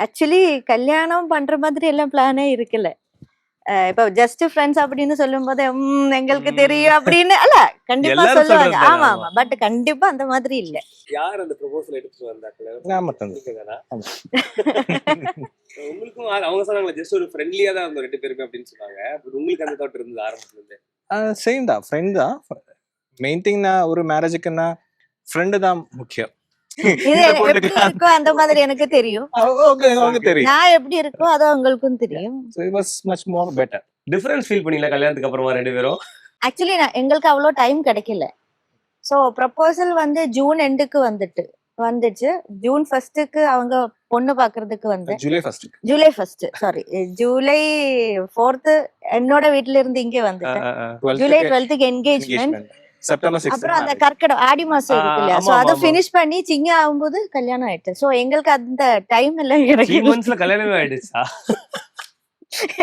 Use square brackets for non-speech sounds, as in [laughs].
Actually கல்யாணம் பண்ற மாதிரி எல்லாம் பிளானே இருக்குல்ல இப்போ ஜஸ்ட் ஃப்ரெண்ட்ஸ் அப்படின்னு சொல்லும் போது "ம், எங்களுக்கு தெரியும் அப்படின்னு. அல்ல கண்டிப்பா சொல்லுவாங்க. ஆமா ஆமா. பட் கண்டிப்பா அந்த மாதிரி இல்ல. யார் அந்த ப்ரொபோசல் எடுத்துட்டு வந்தா கல்யாணம் நான் மட்டும் நீங்க தானா? ஆமா. [laughs] உங்களுக்கும் அவங்க சொன்னாங்க ஜஸ்ட் ஒரு ஃப்ரெண்ட்லியா தான் இருந்தோம் ரெண்டு பேருமே அப்படின்னு சொன்னாங்க. உங்களுக்கு அந்த தாட் இருந்தது ஆரம்பத்துல இருந்து சேம் தான். ஃப்ரெண்ட் தான். மெயின் திங் நான் ஒரு மேரேஜுக்குன்னா ஃப்ரெண்டு தான் முக்கியம். இது எப்படி இருக்கோ அந்த மாதிரி எனக்கு தெரியும். நான் எப்படி இருக்கோ அது உங்களுக்கும் தெரியும். Much more better difference feel பண்ணீங்களா கல்யாணத்துக்கு அப்புறமா ரெண்டு பேரும்? ஆக்சுவலி நான் எங்களுக்கு அவ்வளோ டைம் கிடைக்கல. ஸோ ப்ரப்போசல் வந்து ஜூன் எண்டுக்கு வந்துட்டு வந்துச்சு. ஜூன் ஃபர்ஸ்ட்டுக்கு அவங்க பொண்ணு பார்க்கறதுக்கு வந்து. July first July first sorry July fourth என்னோட வீட்ல இருந்து இங்கே வந்துட்டேன். ஜூலை டுவெல்த்துக்கு என்கேஜ்மெண்ட் செப்டம்பர் அப்புறம் அந்த கற்கடம் ஆடி மாசம் இருக்கு இல்லையா? சோ அதை ஃபினிஷ் பண்ணி சிங்க ஆகும்போது கல்யாணம் ஆயிட்டு. சோ எங்களுக்கு அந்த டைம் எல்லாம் கிடைக்கும் கல்யாணமே ஆயிடுச்சா?